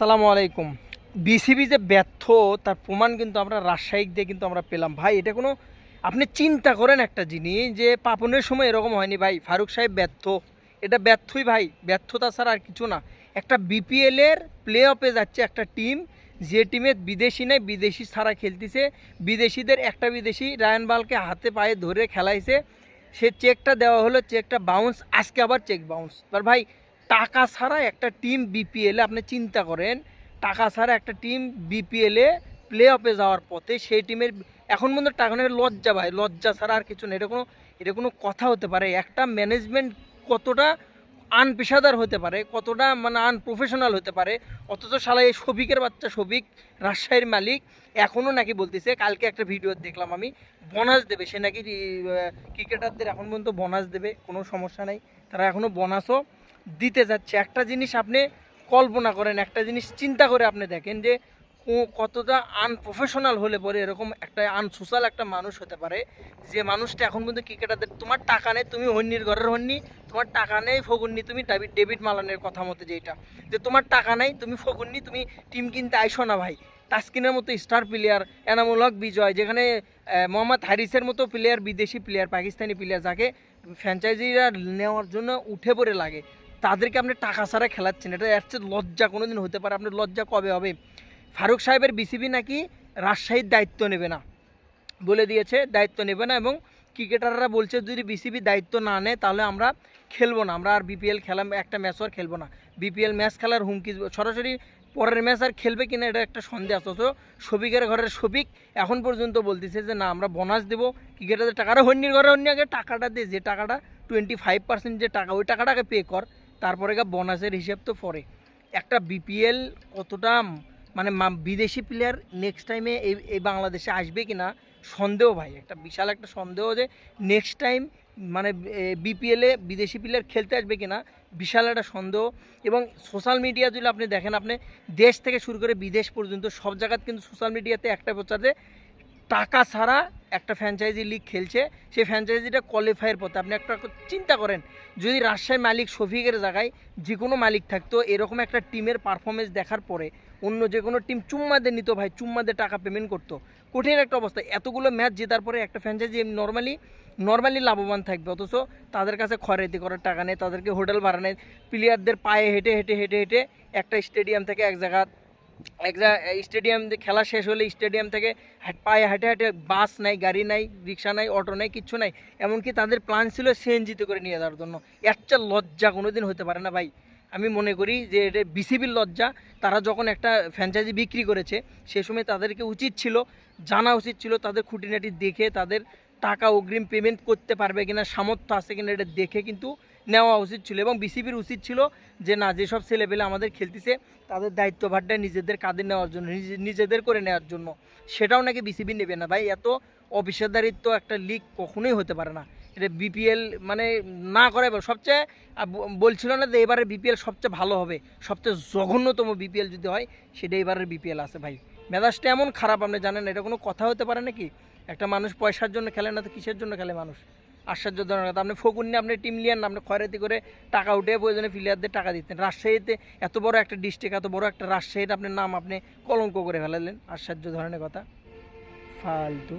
আসসালামু আলাইকুম। বিসিবি যে ব্যর্থ, তার প্রমাণ কিন্তু আমরা রাজশাহী দিয়ে কিন্তু আমরা পেলাম। ভাই, এটা কোনো আপনি চিন্তা করেন একটা জিনিস যে পাপনের সময় এরকম হয়নি ভাই। ফারুক সাহেব ব্যর্থ। এটা ব্যর্থই ভাই। ব্যর্থতা ছাড়া আর কিছু না। একটা বিপিএলের প্লে অফে যাচ্ছে একটা টিম যে টিমে বিদেশি নেই, বিদেশি ছাড়া খেলতেছে। বিদেশিদের একটা বিদেশি রায়ন বালকে হাতে পায়ে ধরে খেলাইছে। সে চেকটা দেওয়া হলো চেকটা বাউন্স আজকে আবার চেক বাউন্স এবার ভাই টাকা ছাড়া একটা টিম বিপিএলে আপনি চিন্তা করেন, টাকা ছাড়া একটা টিম বিপিএলে প্লে অফে যাওয়ার পথে সেই টিমের এখন পর্যন্ত টাকা নেই লজ্জা ভাই, লজ্জা ছাড়া আর কিছু নেই। এটা কোনো এটা কোনো কথা হতে পারে। একটা ম্যানেজমেন্ট কতটা আনপেশাদার হতে পারে, কতটা মানে আনপ্রফেশনাল হতে পারে, অথচ শালা এই শফিকের বাচ্চা শফিক রাজশাহীর মালিক এখনও নাকি বলতেছে, কালকে একটা ভিডিও দেখলাম আমি, বোনাস দেবে। সে নাকি ক্রিকেটারদের এখন পর্যন্ত বোনাস দেবে, কোনো সমস্যা নেই। তারা এখনও বোনাসও। দিতে যাচ্ছে। একটা জিনিস আপনি কল্পনা করেন, একটা জিনিস চিন্তা করে আপনি দেখেন যে কতটা আনপ্রফেশনাল হলে পরে এরকম একটা আনসোশ্যাল একটা মানুষ হতে পারে। যে মানুষটা এখন পর্যন্ত ক্রিকেটারদের, তোমার টাকা নেই, তুমি হন্নির ঘরের হন্নি তোমার টাকা নেই, ফগুন্নি, তুমি ডেভিড মালানের কথা মতো যেটা যে তোমার টাকা নেই, তুমি ফগুন্নি, তুমি টিম কিনতে আইসো না ভাই। তাস্কিনের মতো স্টার প্লেয়ার এনামুল হক, বিজয়, যেখানে মোহাম্মদ হারিসের মতো প্লেয়ার বিদেশি প্লেয়ার পাকিস্তানি প্লেয়ার যাকে ফ্র্যাঞ্চাইজিরা নেওয়ার জন্য উঠে পড়ে লাগে। তাদেরকে আপনি টাকা ছাড়া খেলাচ্ছেন, এটা এর চেয়ে লজ্জা কোনো দিন হতে পারে। আপনার লজ্জা কবে হবে? ফারুক সাহেবের বিসিবি নাকি রাজশাহীর দায়িত্ব নেবে না, বলে দিয়েছে, দায়িত্ব নেবে না এবং ক্রিকেটাররা বলছে, যদি বিসিবি দায়িত্ব না নেয়, তাহলে আমরা খেলব না। আমরা আর বিপিএল খেলা একটা ম্যাচও আর খেলব না। বিপিএল ম্যাচ খেলার হুমকি, সরাসরি পরের ম্যাচ আর খেলবে কিনা, এটা একটা সন্দেহ তো শফিকের ঘরের শফিক এখন পর্যন্ত বলতেছে যে, না, আমরা বোনাস দেবো, ক্রিকেটারদের টাকাটা হন্যির ঘরে হন্যি আগে টাকাটা দে, যে টাকাটা টোয়েন্টি ফাইভ পার্সেন্ট যে টাকা, ওই টাকাটাকে পে কর। তারপরে গা বোনাসের হিসেব তো পরে একটা বিপিএল কতটা মানে বিদেশি প্লেয়ার নেক্সট টাইমে এই এই বাংলাদেশে আসবে কি না সন্দেহ ভাই। একটা বিশাল একটা সন্দেহ যে নেক্সট টাইম মানে বিপিএলে বিদেশি প্লেয়ার খেলতে আসবে কি না বিশাল একটা সন্দেহ। এবং সোশ্যাল মিডিয়া যদি আপনি দেখেন, আপনি দেশ থেকে শুরু করে বিদেশ পর্যন্ত সব জায়গাতে কিন্তু সোশ্যাল মিডিয়াতে একটা প্রচার যে টাকা ছাড়া একটা ফ্র্যাঞ্চাইজি লিগ খেলছে, সেই ফ্র্যাঞ্চাইজিটা কোয়ালিফাইয়ের পথে। আপনি একটা চিন্তা করেন, যদি রাজশাহী মালিক শফিকের জায়গায় যে কোনো মালিক থাকতো, এরকম একটা টিমের পারফরমেন্স দেখার পরে অন্য যে কোনো টিম চুম্মাদের নিত ভাই, চুম্মাদের টাকা পেমেন্ট করতো। কঠিন একটা অবস্থা। এতগুলো ম্যাচ জেতার পরে একটা ফ্র্যাঞ্চাইজি নর্মালি নর্মালি লাভবান থাকবে। অথচ তাদের কাছে খয়রাতি করার টাকা নেই, তাদেরকে হোটেল ভাড়া নেই। প্লেয়ারদের পায়ে হেঁটে হেঁটে হেঁটে হেঁটে একটা স্টেডিয়াম থেকে এক জায়গা এক জায়গা স্টেডিয়াম খেলা শেষ হলে স্টেডিয়াম থেকে পায়ে হাঁটে হাঁটে বাস নাই, গাড়ি নাই, রিক্সা নাই, অটো নাই, কিচ্ছু নাই। এমনকি তাদের প্ল্যান ছিল সিএনজিতে করে নিয়ে যাওয়ার জন্য। একটা লজ্জা কোনোদিন হতে পারে না ভাই। আমি মনে করি যে এটা বিসিবির লজ্জা। তারা যখন একটা ফ্র্যাঞ্চাইজি বিক্রি করেছে, সে সময় তাদেরকে উচিত ছিল, জানা উচিত ছিল তাদের খুঁটিনাটি দেখে, তাদের টাকা অগ্রিম পেমেন্ট করতে পারবে কিনা, সামর্থ্য আছে কিনা এটা দেখে কিন্তু নেওয়া উচিত ছিল এবং বিসিবির উচিত ছিল যে, না, যেসব ছেলেপেলে আমাদের খেলতেছে, তাদের দায়িত্বভারটা নিজেদের কাঁধে নেওয়ার জন্য নিজেদের করে নেওয়ার জন্য, সেটাও নাকি বিসিবি নেবে না। ভাই, এত অপেশাদারিত্ব একটা লিগ কখনোই হতে পারে না। এটা বিপিএল মানে না করে সবচেয়ে বলছিল না যে এবারে বিপিএল সবচেয়ে ভালো হবে, সবচেয়ে জঘন্যতম বিপিএল যদি হয়, সেটা এবারের বিপিএল আছে ভাই। মেজাজটা এমন খারাপ, আপনি জানেন এটা কোনো কথা হতে পারে নাকি? একটা মানুষ পয়সার জন্য খেলে না তো কিসের জন্য খেলে মানুষ? আশ্চর্যজনক কথা। আপনি ফকুন নিয়ে আপনি টিম লিয়ান আপনি খয়রাতি করে টাকা উঠে প্রয়োজনে প্লেয়ারদের টাকা দিতেন। রাজশাহীতে এত বড় একটা ডিস্ট্রিক্ট এত বড় একটা রাজশাহীর আপনার নাম আপনি কলঙ্ক করে ফেলালেন। আশ্চর্য ধরনের কথা। ফালতু।